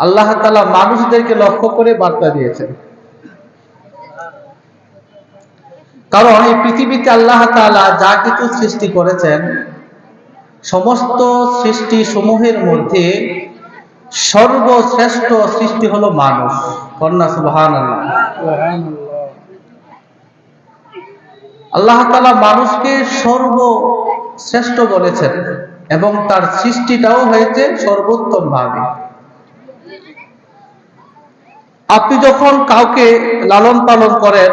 আল্লাহ তালা মানুষদেরকে লক্ষ্য করে বার্তা দিয়েছেন। কারণ এই পৃথিবীতে আল্লাহ তালা যা কিছু সৃষ্টি করেছেন, সমস্ত সৃষ্টি সমূহের মধ্যে সর্বশ্রেষ্ঠ সৃষ্টি হলো মানুষ। কন্যা সুবহান আল্লাহ তালা মানুষকে সর্বশ্রেষ্ঠ বলেছেন এবং তার সৃষ্টিটাও হয়েছে সর্বোত্তম ভাবে আপনি যখন কাউকে লালন পালন করেন,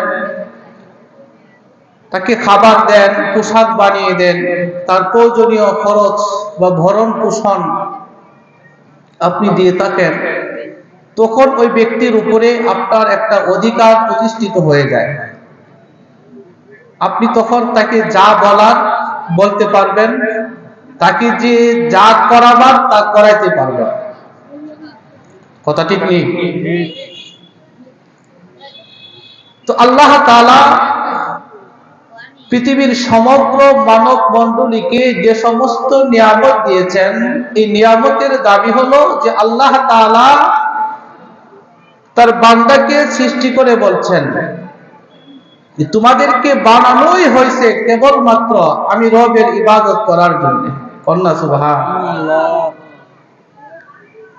তাকে খাবার দেন, পোশাক বানিয়ে দেন, তার প্রয়োজনীয় খরচ বা ভরণ পোষণ আপনি দিয়ে থাকেন, তখন ওই ব্যক্তির উপরে আপনার একটা অধিকার প্রতিষ্ঠিত হয়ে যায়। আপনি তখন তাকে যা বলার বলতে পারবেন, তাকে যে যা করাবার তা করাইতে পারবেন। কথা ঠিক নেই? তো আল্লাহ তাআলা পৃথিবীর সমগ্র মানব মণ্ডলীকে যে সমস্ত নিয়ামত দিয়েছেন, এই নিয়ামতের দাবি হলো যে আল্লাহ তাআলা তার বান্দাকে সৃষ্টি করে বলছেন তোমাদেরকে বানানোই হয়েছে কেবলমাত্র আমি রবের ইবাদত করার জন্য। কন্যা সুবাহা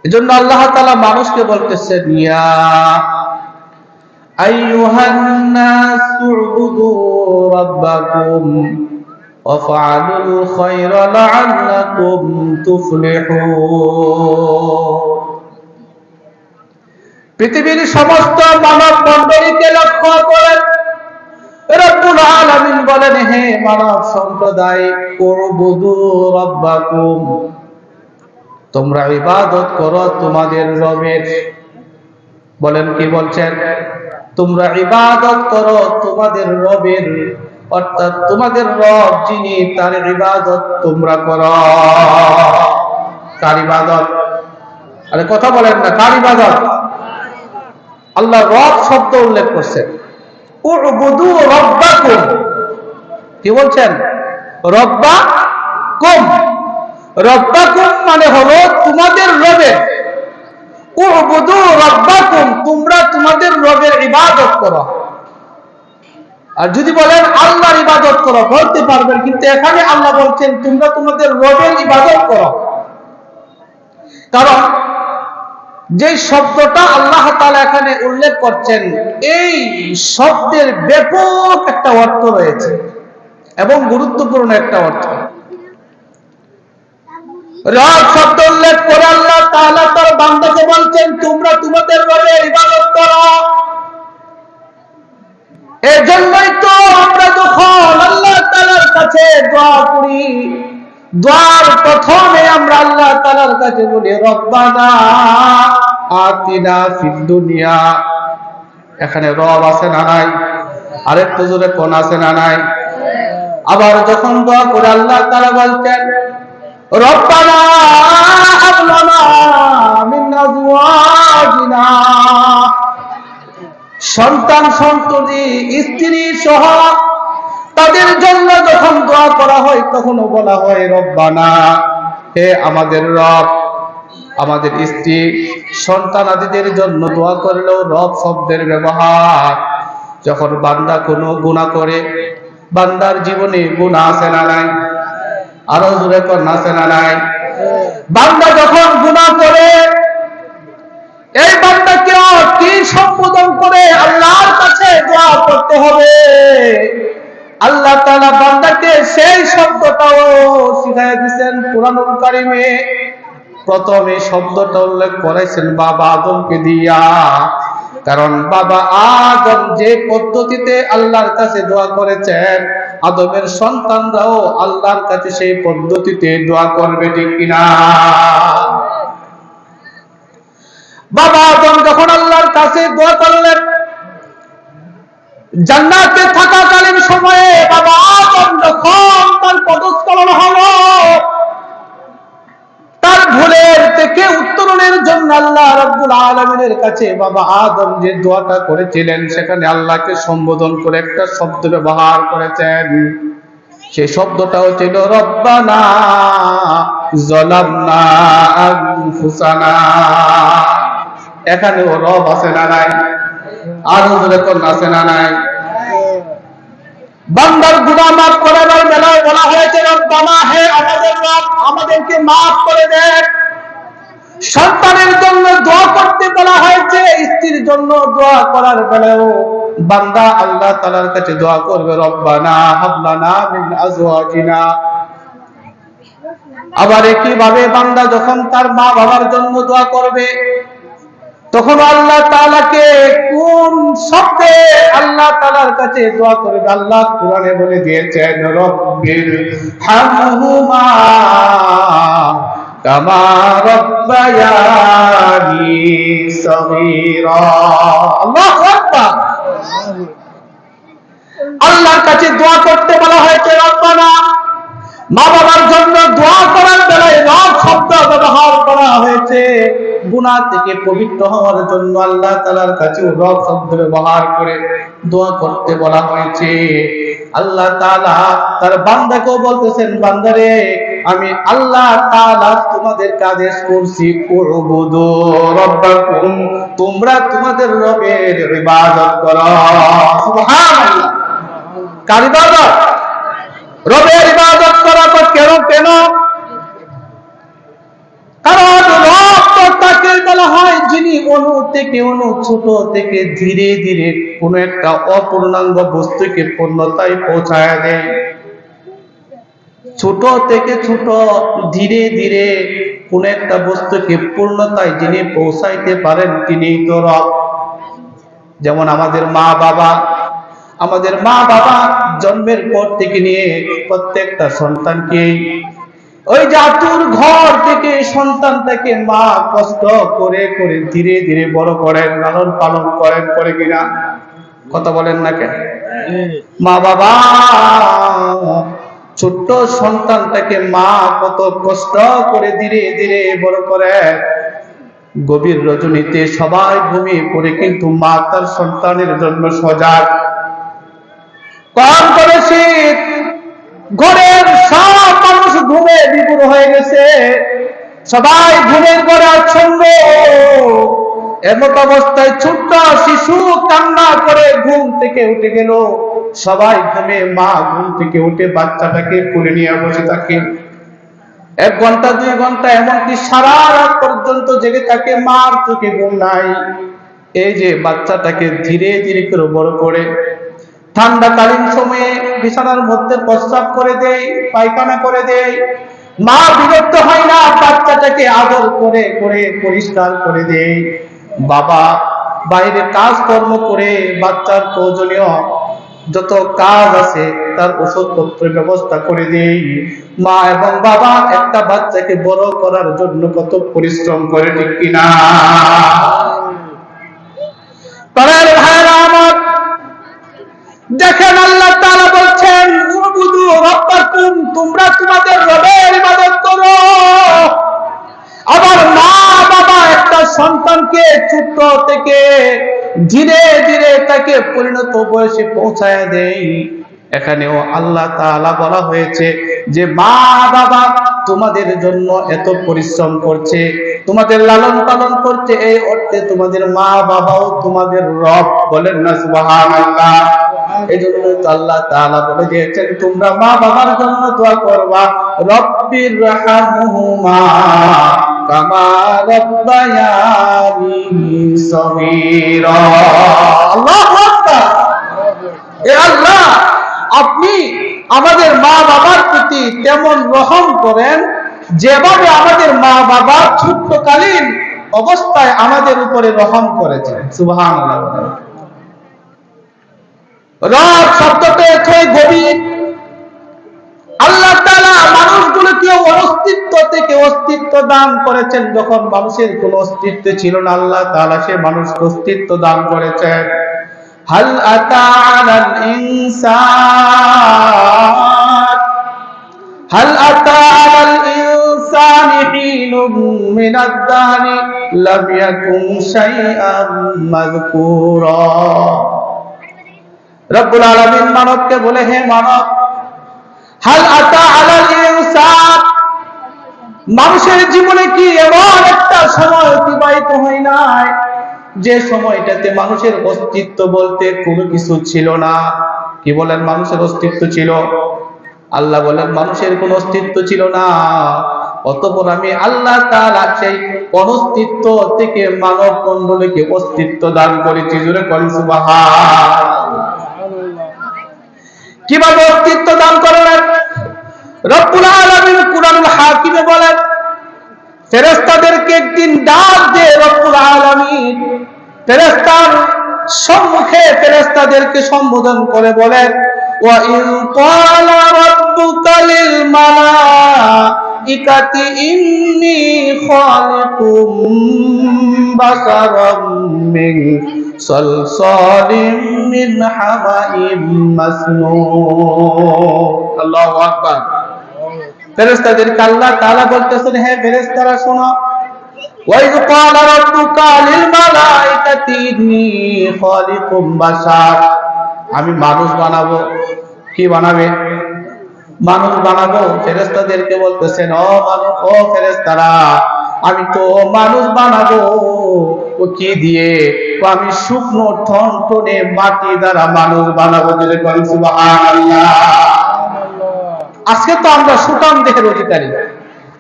এজন্য আল্লাহ তালা মানুষকে বলতেছেন, ইয়া أيها الناس اعبدوا ربكم وافعلوا الخير لعلكم تفلحون পৃথিবীর সমস্ত মানব মণ্ডলীকে লক্ষ্য করে রব্বুল আলামিন বলেন হে মানব সম্প্রদায় উবুদু রাব্বাকুম তোমরা ইবাদত করো তোমাদের রবের বলেন কি বলছেন তোমরা ইবাদত করো তোমাদের রবের, অর্থাৎ তোমাদের রব যিনি তার ইবাদত তোমরা করো। কার ইবাদত? আরে কথা বলেন না, কার ইবাদত? আল্লাহ রব শব্দ উল্লেখ করছেন উবুদু রব্বাকুম। কি বলছেন? রব্বা কুম রব্বাকুম মানে হলো তোমাদের রবের। তোমরা তোমাদের রবের ইবাদত করো। আর যদি বলেন আল্লাহর ইবাদত করো, বলতে পারবেন, কিন্তু এখানে আল্লাহ বলছেন, তোমরা তোমাদের রবের ইবাদত করো। কারণ যে শব্দটা আল্লাহ তালা এখানে উল্লেখ করছেন, এই শব্দের ব্যাপক একটা অর্থ রয়েছে এবং গুরুত্বপূর্ণ একটা অর্থ। রব শব্দ উল্লেখ করে আল্লাহ তাআলা তার বান্দাকে বলছেন, তোমরা তোমাদের রবের ইবাদত করো। এর জন্যই তো আমরা যখন আল্লাহ তাআলার কাছে দোয়া করি, দোয়ার প্রথমে আমরা আল্লাহ তাআলার কাছে বলি, রব্বানা আতিনা ফিদ দুনিয়া। এখানে রব আছে না নাই? আরেকটু জোরে কোন আছে না নাই? আবার যখন দোয়া করে আল্লাহ তাআলা বলতেন সন্তান সন্ততি, স্ত্রী সহ তাদের জন্য যখন দোয়া করা হয়, তখনও বলা হয়, রব্বানা, হে আমাদের রব, আমাদের স্ত্রী সন্তান আদিদের জন্য দোয়া করলেও রব শব্দের ব্যবহার। যখন বান্দা কোনো গুণা করে, বান্দার জীবনে গুণা আছে না নাই? আরও জোরে কর আছে না নাই? বান্দা যখন গুণা করে, এই বান্দাকে কি সম্বোধন করে আল্লাহর কাছে দোয়া করতে হবে? আল্লাহ তাআলা বান্দাকে সেই শব্দটাও শিখাই দিয়েছেন কোরআন কারিমে। প্রথমে শব্দটা উল্লেখ করেছেন বাবা আদমকে দিয়া কারণ বাবা আদম যে পদ্ধতিতে আল্লাহর কাছে দোয়া করেছেন, আদমের সন্তানরাও আল্লাহর কাছে সেই পদ্ধতিতে দোয়া করবে ঠিক কিনা? বাবা আদম যখন আল্লাহর কাছে দোয়া করলেন, জান্নাতে থাকাকালীন সময়ে বাবা আদম যখন তার পদস্খলন আল্লাহ রাব্বুল আলামিনের কাছে বাবা আদম যে দোয়াটা করেছিলেন, সেখানে আল্লাহকে সম্বোধন করে একটা শব্দ ব্যবহার করেছেন। সেই রব্বানা রব আছে না নাই? আরও কোন, আছে না নাই? বান্দার গুনাহ মাফ বেলায় বলা হয়েছে, রব্বানা হে আমাদের রব, আমাদেরকে মাফ করে দেন সন্তানের জন্য দোয়া করতে বলা হয়েছে, স্ত্রীর জন্য দোয়া করার বেলায়ও বান্দা আল্লাহ তাআলার কাছে দোয়া করবে, রব্বানা হাবলানা মিন আজওয়াজিনা। আবার একইভাবে বান্দা যখন তার মা বাবার জন্য দোয়া করবে, তখন আল্লাহ তাআলাকে কোন শব্দে আল্লাহ তাআলার কাছে দোয়া করবে? আল্লাহ কোরআনে বলে দিয়েছেন, রব্বির হামহুমা আল্লাহর কাছে দোয়া করতে বলা হয়েছে, রব্বানা, মা বাবার জন্য দোয়া করার বেলায় রব শব্দ ব্যবহার করা হয়েছে। গুনাহ থেকে পবিত্র হওয়ার জন্য আল্লাহ তালার কাছে রব শব্দ ব্যবহার করে দোয়া করতে বলা হয়েছে। আল্লাহ তাআলা তার বান্দাকেও বলতেছেন, বান্দারে আমি আল্লাহ তাআলা তোমাদেরকে আদেশ করছি, উবুদু রব্বাকুম। তোমরা তোমাদের রবের ইবাদত করো। সুবহানাল্লাহ। কার ইবাদত? রবের ইবাদত করা তো কেন কেন? কারণ রব তো তাকে বলা হয় যিনি অনু থেকে অনু, ছোট থেকে ধীরে ধীরে কোন একটা অপূর্ণাঙ্গ বস্তুকে পূর্ণতায় পৌঁছায় দেয়। ছোট থেকে ছোট ধীরে ধীরে কোন একটা বস্তুকে পূর্ণতায় যিনি পৌঁছাইতে পারেন তিনিই তো রব। যেমন আমাদের মা বাবা আমাদের মা বাবা জন্মের পর থেকে নিয়ে প্রত্যেকটা সন্তানকে ওই জাতুর ঘর থেকে সন্তানটাকে মা কষ্ট করে করে ধীরে ধীরে বড় করেন লালন পালন করেন করে কিনা? কথা বলেন না কেন? মা বাবা ছোট্ট সন্তানটাকে মা কত কষ্ট করে ধীরে ধীরে বড় করে। গভীর রজনীতে সবাই ঘুমিয়ে পড়ে, কিন্তু মা তার সন্তানের জন্য সজাগ। কম করে শীত, ঘরের সব মানুষ ঘুমে বিপুর হয়ে গেছে। সবাই ঘুমের ঘরে আচ্ছন্ন। এমত অবস্থায় ছোট্ট শিশু কান্না করে ঘুম থেকে উঠে গেল। সবাই ঘুমে, মা ঘুম থেকে উঠে বাচ্চাটাকে কোলে নিয়ে বসে থাকে। এক ঘণ্টা, দুই ঘণ্টা, এমনকি সারা রাত পর্যন্ত জেগে থাকে, মার চোখে ঘুম নাই। এই যে বাচ্চাটাকে ধীরে ধীরে করে বড় করে, ঠান্ডাকালীন সময়ে বিছানার মধ্যে প্রস্রাব করে দেয়, পায়খানা করে দেয়। মা বিরক্ত হয় না, বাচ্চাটাকে আদর করে করে, পরিষ্কার করে দেয়। বাবা বাইরে কাজকর্ম করে বাচ্চার প্রয়োজনীয় যত কাজ আছে তার ওষুধপত্রের ব্যবস্থা করে দেই। মা এবং বাবা, একটা বাচ্চাকে বড় করার জন্য কত পরিশ্রম করে, ঠিক কিনা? দেখেন আল্লাহ তাআলা ধীরে ধীরে তাকে পরিণত বয়সে পৌঁছায় দেয়। এখানেও আল্লাহ তাআলা বলা হয়েছে যে, মা বাবা, তোমাদের জন্য এত পরিশ্রম করছে। তোমাদের লালন পালন করছে এই অর্থে তোমাদের মা বাবাও তোমাদের রব বলেন না, সুবহানাল্লাহ। এই জন্য আল্লাহ তাআলা বলে দিয়েছেন, তোমরা মা বাবার জন্য দোয়া করবা। রব্বির রাহমহুমা। কামা রব্বায়ানি সগীরা আল্লাহু, আপনি আমাদের মা বাবার প্রতি তেমন রহম করেন? যেভাবে আমাদের মা বাবা ছোট্টকালীন অবস্থায় আমাদের উপরে রহম করেছেন। সুবহানাল্লাহ। রব শব্দটা এতই গভীর। আল্লাহ তাআলা মানুষগুলোকে অস্তিত্ব থেকে অস্তিত্ব দান করেছেন যখন মানুষের কোনো অস্তিত্ব ছিল না, আল্লাহ তাআলা সে মানুষকে অস্তিত্ব দান করেছেন। হাল হাল মাযকুরা। রব্বুল আলামিন মানবকে বলে, হে মানব, হাল আতা মানুষের জীবনে কি এমন একটা সময় অতিবাহিত হয় নাই? যে সময়টাতে মানুষের অস্তিত্ব বলতে কোনো কিছু ছিল না। কি বলেন মানুষের অস্তিত্ব ছিল? আল্লাহ বলেন, মানুষের কোনো অস্তিত্ব ছিল না। অতপর আমি আল্লাহ তাআলা সেই অনস্তিত্ব থেকে মানব মণ্ডলীকে অস্তিত্ব দান করেছি। জুড়ে করি কীভাবে অস্তিত্ব দান করলেন রব্বুল আলামিন কুরআনুল হাকিমে বলেন ফেরেশতাদেরকে একদিন ডাক দিয়ে রব্বুল আলামিন ফেরেশতার সম্মুখে ফেরেশতাদেরকে সম্বোধন করে বলেন, ওয়া ইন ক্বালা রাব্বুকা লিল মালাইকাতি ইন্নী খালিকুম বাশারাম মিন সালসালিম মিন হামাইম আল্লাহু তাআলা বলতেছেন, হে শোনো। আমি মানুষ বানাবো। কি বানাবে? মানুষ বানাবো। ফেরেশতাদেরকে বলতেছেন, ও মানুষ, ও ফেরেশতারা, আমি তো মানুষ বানাবো। ও কি দিয়ে? ও আমি শুকনো ঠন টনে মাটি দ্বারা মানুষ বানাবো। যদি আজকে তো আমরা সুটাম দেহের অধিকারী।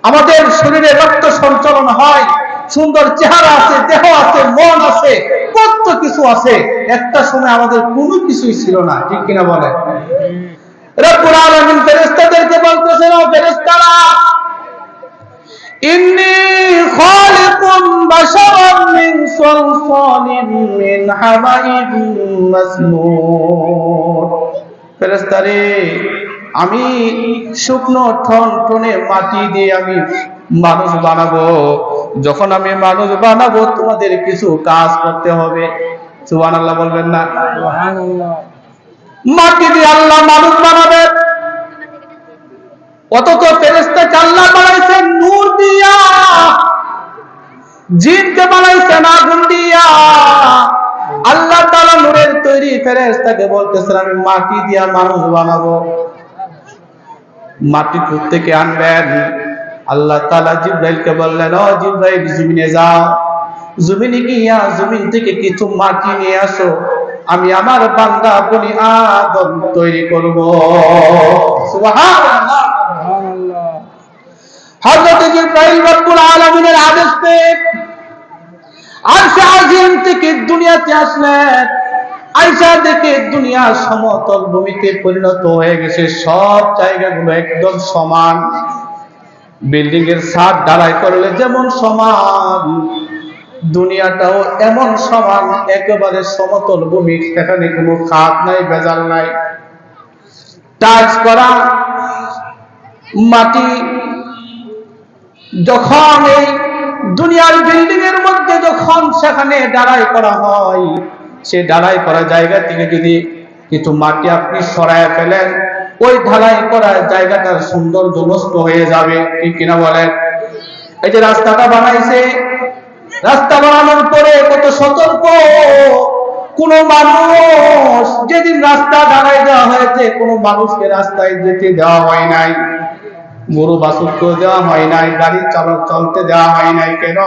আমাদের শরীরে রক্ত সঞ্চালন হয়, সুন্দর চেহারা আছে, দেহ আছে, মন আছে, কত কিছু আছে। একটা সময় আমাদের কোনো কিছুই ছিল না, ঠিক কিনা বলে? ফেরেশতারে আমি শুকনো ঠন টনে মাটি দিয়ে আমি মানুষ বানাবো। যখন আমি মানুষ বানাবো তোমাদের কিছু কাজ করতে হবে। সুবহানাল্লাহ বলবেন না? মাটি দিয়ে আল্লাহ মানুষ বানাবে। অথচ ফেরেশতাকে আল্লাহ বানাইছেন নূর দিয়া। জিনকে বানাইছেন আগুন দিয়া। আল্লাহ তাআলা নূরের তৈরি ফেরেশতাকে বলতেছেন আমি মাটি দিয়া মানুষ বানাবো। মাটি থেকে আনবেন? আল্লাহ তাআলা জিব্রাইলকে বললেন, ও জিব্রাইল, জমিনে যাও। জমিনে গিয়া জমিন থেকে কিছু মাটি নিয়ে আসো। আমি আমার বান্দা বনি আদম তৈরি করব। হযরত জিব্রাইল রব্বুল আলামিনের আদেশ পেয়ে আরশে আজিম থেকে দুনিয়াতে আসলেন। আইসা দেখে দুনিয়া সমতল ভূমিতে পরিণত হয়ে গেছে। সব জায়গাগুলো একদম সমান। বিল্ডিং এর ছাদ ঢালাই করলে যেমন সমান, দুনিয়াটাও এমন সমান, একেবারে সমতল ভূমি। সেখানে কোনো খাত নাই, বেজাল নাই। টাচ করা, মাটি, যখন এই দুনিয়ার বিল্ডিং এর মধ্যে যখন সেখানে ডাড়াই করা হয় সে ডাড়াই করা জায়গা থেকে যদি কিছু মাটি আপনি সরায় ফেলেন, ওই ঢালাই করা জায়গাটার সৌন্দর্য নষ্ট হয়ে যাবে, ঠিক কিনা বলেন? এই যে রাস্তাটা বানাইছে, রাস্তা বানানোর পরে কত সতর্ক। কোন মানুষ, যেদিন রাস্তা ঢালাই দেওয়া হয়েছে, কোন মানুষকে রাস্তায় যেতে দেওয়া হয় নাই। গরু বাসুরকে দেওয়া হয় নাই, গাড়ি চালক চলতে দেওয়া হয় নাই কেন?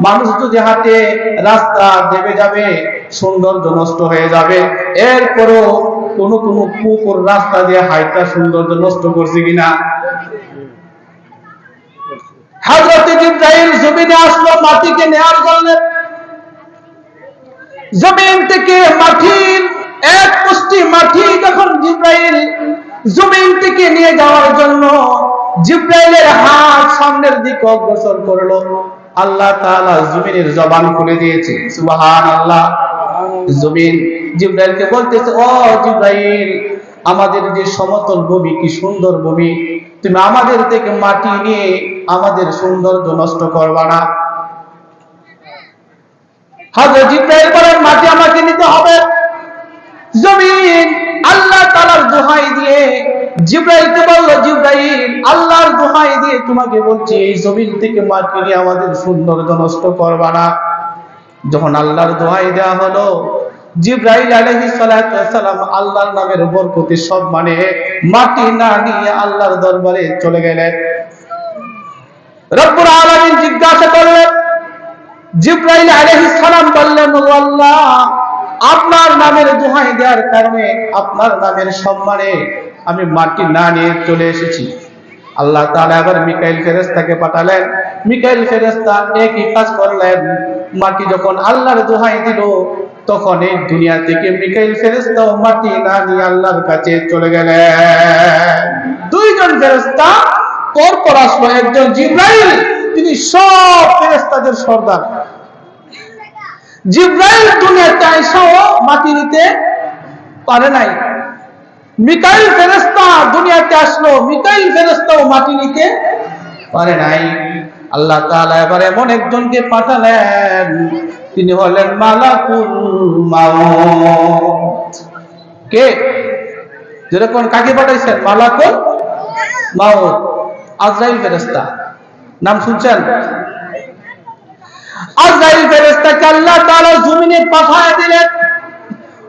মানুষ যদি হাতে রাস্তা দেবে যাবে, সৌন্দর্য নষ্ট হয়ে যাবে। এরপরও কোন কোন কুকুর রাস্তা দিয়ে হাইটা সৌন্দর্য নষ্ট করছে কিনা? জমিন থেকে নিয়ে যাওয়ার জন্য জিব্রাইলের হাত সামনের দিকে অগ্রসর আল্লাহ তাআলা জমিনের জবান খুলে দিয়েছে। সুবহানাল্লাহ। জমিন জিব্রাইলকে বলতেছে, ও জিব্রাইল, আমাদের যে সমতল ভূমি, কি সুন্দর ভূমি। তুমি আমাদের থেকে মাটি নিয়ে আমাদের সৌন্দর্য নষ্ট করবা না। হযরত জিব্রাইল বলেন, মাটি আমাকে নিতে হবে। জমিন আল্লাহ তাআলার দোহাই দিয়ে জিব্রাইলকে বলল, জিব্রাইল, আল্লাহর দোহাই দিয়ে তোমাকে বলছি, এই জমিন থেকে মাটি আমাদের সৌন্দর্য নষ্ট করবা না। যখন আল্লাহর দোহাই দেওয়া হলো, জিব্রাইল আলাইহিস আল্লাহর নামের বরকতে সব মানে মাটি না নিয়ে আল্লাহর দরবারে চলে গেলেন। রব্বুল আলামিন জিজ্ঞাসা করলেন, জিব্রাইল আলাইহিস সালাম বললেন আল্লাহ, আপনার নামের দোহাই দেওয়ার কারণে আপনার নামের সম্মানে আমি মাটি না নিয়ে চলে এসেছি। আল্লাহ তাআলা আবার মিকাইল ফেরেস্তাকে পাঠালেন। মিকাইল ফেরেশতা একই কাজ করলেন। মাটি যখন আল্লাহর দোহাই দিল, তখন এই দুনিয়া থেকে মিকাইল ফেরেশতাও মাটি না নিয়ে আল্লাহর কাছে চলে গেলেন। দুইজন ফেরেশতা পরপর আসলো, একজন জিব্রাইল, তিনি সব ফেরেশতাদের সর্দার। জিব্রাইল দুনিয়াতে আইসাও মাটি নিতে পারে নাই। মিকাইল ফেরেশতা দুনিয়াতে আসলো। মিকাইল ফেরেশতাও মাটি নিতে পারে নাই। আল্লাহ তাআলা এবার এমন একজনকে পাঠালেন। তিনি হলেন মালাকুল মাউত। কে? যেরকম কাকে পাঠাইছেন? মালাকুল মাউত। আজরাইল ফেরেশতা। নাম শুনছেন? আজরাইল ফেরেশতাকে আল্লাহ তাআলা জমিনে পাঠায় দিলেন।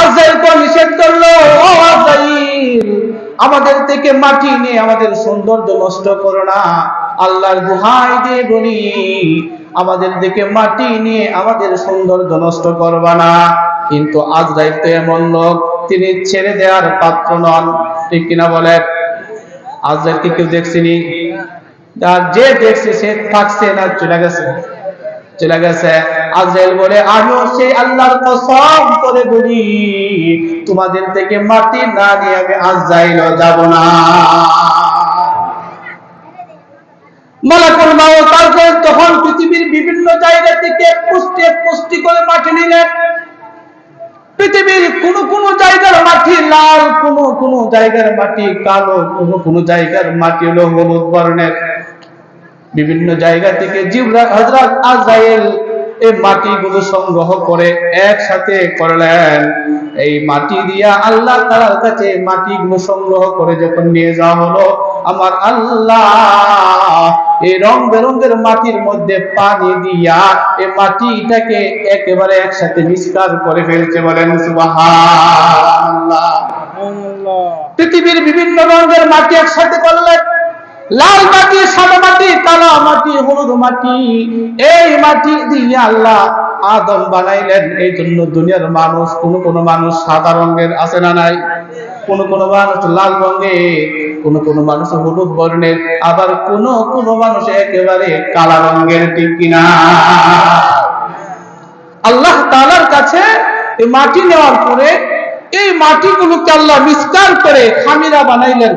আজরাইল তো নিষেধ করল। ও আজরাইল আমাদের থেকে মাটি নিয়ে আমাদের সৌন্দর্য নষ্ট করো না। আল্লাহর দোহাই দিয়ে বলি আমাদের দিকে মাটি নিয়ে আমাদের সৌন্দর্য নষ্ট করবা না। কিন্তু আজরাইল তো এমন লোক, তিনি ছেড়ে দেওয়ার পাত্র নন। ঠিক কিনা বলেন? আজরাইলকে কেউ দেখছিনি? আর যে দেখছে, সে থাকছে না, চলে গেছে। চলে গেছে। আজরাইল বলে আমিও সেই আল্লাহর কসম করে বলি, তোমাদের থেকে মাটি না নিয়ে আমি আজরাইল যাব না। মালাকুল তারপরে তখন পৃথিবীর বিভিন্ন জায়গা থেকে পুষ্টি পুষ্টি করে মাটি নিলেন। পৃথিবীর কোন কোন জায়গার মাটি লাল, কোন কোন জায়গার মাটি কালো, কোন কোন জায়গার মাটি হলো হলুদ বর্ণের। বিভিন্ন জায়গা থেকে জিবরা হযরত আজরাইল এই মাটিগুলো সংগ্রহ করে একসাথে করলেন। এই মাটি দিয়া আল্লাহ তাআলার কাছে মাটিগুলো সংগ্রহ করে যখন নিয়ে যাওয়া হলো আমার আল্লাহ এই রং বেরঙের মাটির মধ্যে পানি দিয়া এই মাটিটাকে একেবারে একসাথে মিশ্কার করে ফেলছে বলেন সুবহানাল্লাহ। পৃথিবীর বিভিন্ন রঙের মাটি একসাথে করলেন। লাল মাটি, সাদা মাটি, কালো মাটি, হলুদ মাটি, এই মাটি দিয়ে আল্লাহ আদম বানাইলেন। এই জন্য দুনিয়ার মানুষ, কোন কোন মানুষ সাদা রঙের আছে না নাই? কোন কোন মানুষ লাল রঙের, কোন কোন মানুষ হলুদ বর্ণের, আবার কোন কোন মানুষ একেবারে কালা রঙের, ঠিক কিনা? আল্লাহ তাআলার কাছে এই মাটি নেওয়ার পরে এই মাটিগুলোকে আল্লাহ মিসকার করে খামিরা বানাইলেন।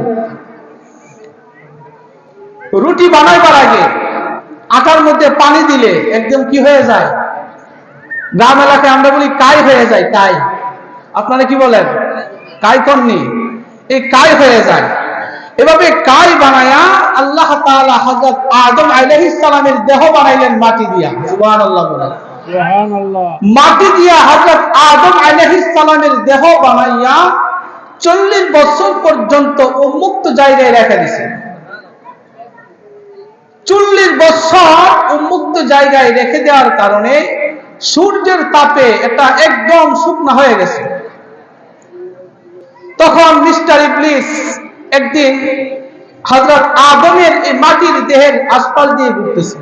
রুটি বানাইবার আগে আটার মধ্যে পানি দিলে একদম কি হয়ে যায়? গ্রাম এলাকায় আমরা বলি কাই হয়ে যায় কাই। আপনারা কি বলেন? কাই কননি এই কাই হয়ে যায়। এভাবে কাই বানায়া আল্লাহ তাআলা হযরত আদম আলাইহিস সালামের দেহ বানাইলেন মাটি দিয়া। সুবহানাল্লাহ বলেন। মাটি দিয়া হযরত আদম আলাইহিস সালামের দেহ বানাইয়া 40 বছর পর্যন্ত উন্মুক্ত জায়গায় রেখে দিয়েছেন চল্লিশ বছর উন্মুক্ত জায়গায় রেখে দেওয়ার কারণে সূর্যের তাপে এটা একদম শুকনো হয়ে গেছে। তখন মিস্টার ইবলিস একদিন হজরত আদমের এই মাটির দেহের আশপাশ দিয়ে ঘুরতেছে।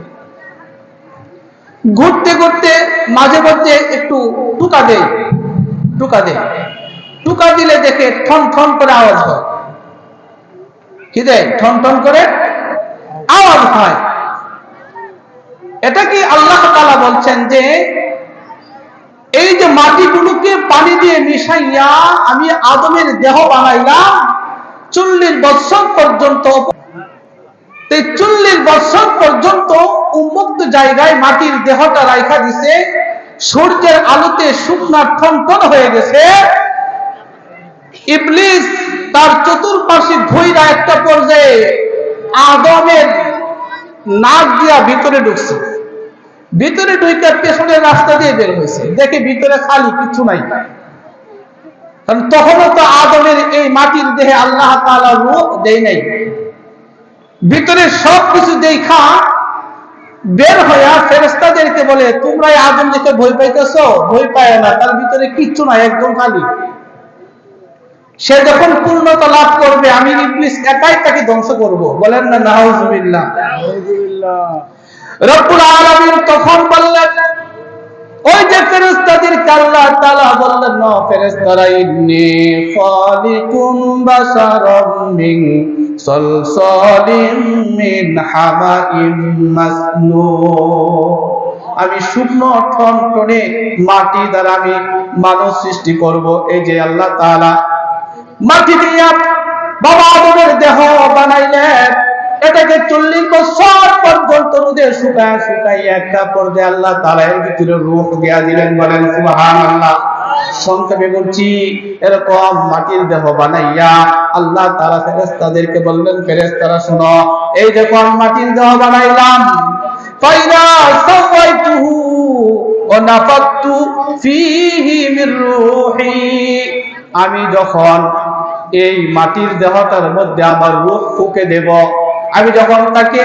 ঘুরতে ঘুরতে মাঝে মধ্যে একটু টুকা দেয় টুকা দেয়। টুকা দিলে দেখে ঠন ঠন করে আওয়াজ হয়। কি দেয়? ঠন ঠন করে আওয়াজ হয়। এটা কি আল্লাহ তাআলা বলছেন যে, এই যে মাটিগুলোকে পানি দিয়ে মিশাইয়া আমি আদমের দেহ বানাইলাম, চল্লিশ বছর পর্যন্ত চল্লিশ বছর পর্যন্ত উন্মুক্ত জায়গায় মাটির দেহটা রাইখা দিছে, সূর্যের আলোতে শুকনা ঠনঠন হয়ে গেছে। ইবলিস তার চতুর্পাশে ঘুইরা একটা পর্যায়ে আদমের নাক দিয়া ভিতরে ঢুকছে। ভিতরে ঢুকে পেছনের রাস্তা দিয়ে বের হয়েছে। দেখে ভিতরে খালি কিছু নাই। কারণ তখনও তো আদমের এই মাটির দেহে আল্লাহ তাআলা রূপ দেয় নাই। ভিতরে সব কিছু দেখা বের হইয়া ফেরেস্তাদেরকে বলে তোমরা আদম দেখে ভয় পাইতেছ? ভয় পায় না, তার ভিতরে কিচ্ছু নাই, একদম খালি। সে যখন পূর্ণতা লাভ করবে, আমি ইবলিস একাই তাকে ধ্বংস করব। বলেন না, নাউজুবিল্লাহ। রব্বুল আলামিন তখন বললেন, ওই যে ফেরেশতাদের আল্লাহ তাআলা বললেন, না, ফেরেশতারা ইন্নী খালিকুম বাশারাম মিন সলসালিম মিন হামাইম মাসনুন। আমি শুকনো ঠনঠনে মাটি দ্বারা আমি মানব সৃষ্টি করব। এই যে আল্লাহ তাআলা মাটি দিয়া বাবা আদমের দেহ বানাইলেন। এটাকে চল্লিশ বছর পর্যন্ত রোদে শুকায় শুকাই একটা পর্যায়ে আল্লাহ তালা এর ভিতরে রূপ দিয়া দিলেন, বলেন সুবাহান আল্লাহ সংক্ষেপে বলছি এরকম মাটির দেহ বানাইয়া আল্লাহ তারা ফেরেস্তাদেরকে বললেন ফেরেস্তারা শুনো, এই দেখো আমি মাটির দেহ বানাইলাম, ফাইদা সাওয়াইতুহু ওয়া নাফাতু মির রূহি। আমি যখন এই মাটির দেহটার মধ্যে আমার রূহ ফুকে দেব, আমি যখন তাকে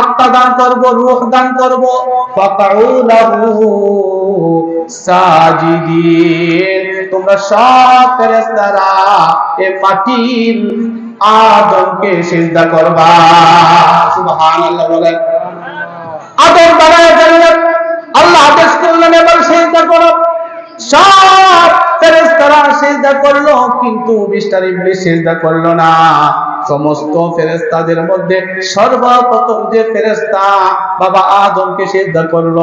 আত্মা দান করব, রূহ দান করব তোমরা সব ফেরেশতারা এই মাটির আদমকে সিজদা করবা। সুবহানাল্লাহ বলেন। আদম বানায় আল্লাহ আদেশ করলেন, এবার সিজদা করো। সব সিজদা করল, কিন্তু মিস্টার ইবলিস সিজদা করল না। সমস্ত মধ্যে সর্বপ্রথম যে বাবা আদমকে সিজদা করল,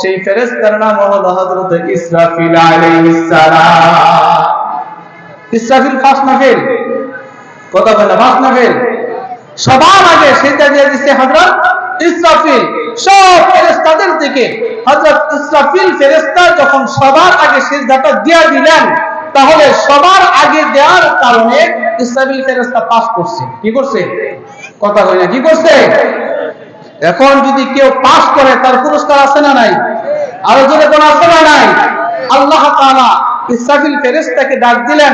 সেই ফেরেশতার নাম হলো হযরত ইসরাফিল আলাইহিস সালাম। ইসরাফিল ফার্স্ট না ফেল কথা বলে না ফেল সবার আগে সেটা দিয়ে দিচ্ছে হযরত ইসরাফিল। সব ফেরেশতাদের থেকে হযরত ইসরাফিল ফেরেশতা যখন সবার আগে সিজদাটা দিয়া দিলেন, তাহলে সবার আগে দেওয়ার কারণে ইসরাফিল ফেরেশতা পাস করছে। কি করছে? কথা হয় না, কি করছে? এখন যদি কেউ পাস করে, তার পুরস্কার আছে না নাই? আরও জোরে কোন আছে না নাই? আল্লাহ তাআলা ইসরাফিল ফেরেশতাকে ডাক দিলেন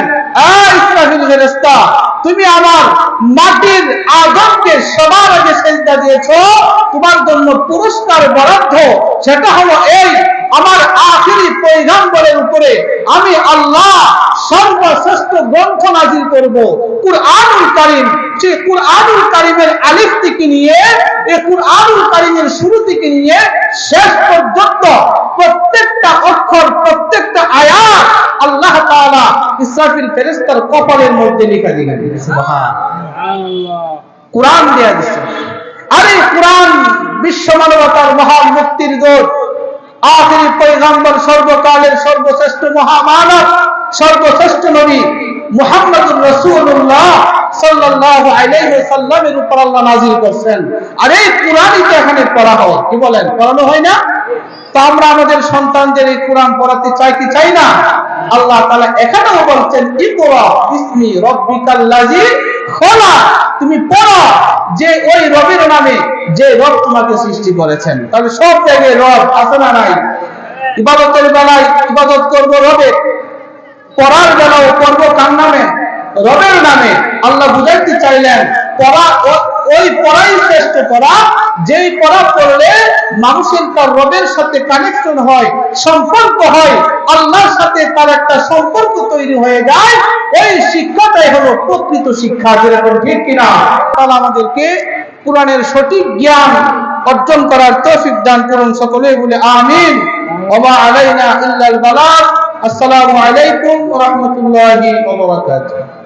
ইসরাফিল ফেরেশতা, তুমি আমার মাটির আদমকে সবার আগে সেজদা দিয়েছ। তোমার জন্য পুরস্কার বরাদ্দ, সেটা হলো এই, আমার আখিরি পয়গাম্বরের উপরে আমি আল্লাহ সর্বশ্রেষ্ঠ গ্রন্থ নাজিল করব। কুরআনুল কারীম, সেই কুরআনুল কারীমের আলিফ থেকে নিয়ে, এই কুরআনুল কারীমের শুরু থেকে নিয়ে শেষ পর্যন্ত প্রত্যেকটা অক্ষর আল্লাহ তাআলা ইসরাফিল ফেরেশতার কপালের মধ্যে লিখা দিলেন সুবহানাল্লাহ কোরআন দেয়া দিচ্ছে আরে কোরআন বিশ্ব মানবতার মহান মুক্তির দৌড় আখিরি পয়গম্বর, সর্বকালের সর্বশ্রেষ্ঠ মহামানব, সর্বশ্রেষ্ঠ নবী মুহাম্মদুর রাসূলুল্লাহ সাল্লাল্লাহু আলাইহি সাল্লামের উপর আল্লাহ নাযিল করছেন। আর এই কোরআনই তো এখানে পড়া হয়। কি বলেন? পড়ানো হয় না? তা আমরা আমাদের সন্তানদের এই কোরআন পড়াতে চাই কি চাই না? আল্লাহ তাআলা এখানেও বলছেন, ইকরা বিসমি রাব্বিকাল্লাযী খোলা তুমি পড়ো যে ওই রবের নামে যে রব তোমাকে সৃষ্টি করেছেন। তাহলে সব জায়গায় রব আছে না নাই? ইবাদতের বেলায় ইবাদত করব রবে, পড়ার বেলাও করব কার নামে? রবের নামে। আল্লাহ বুঝাইতে চাইলেন, পড়া ওই পড়াই শ্রেষ্ঠ পড়া, যেই পড়া পড়লে মানুষের তার রবের সাথে কানেকশন হয়, সম্পর্ক হয়, আল্লাহর সাথে তার একটা সম্পর্ক তৈরি হয়ে যায় ওই শিক্ষাটাই হলো প্রকৃত শিক্ষা, যেরকম ঠিক কিনা? তাহলে আমাদেরকে কোরআনের সঠিক জ্ঞান অর্জন করার তৌফিক দান করুন সকলে বলে আমিন। ওমা আলাইনা ইল্লাল আসসালামু আলাইকুম রাহমাতুল্লাহি বারাকাতুহু।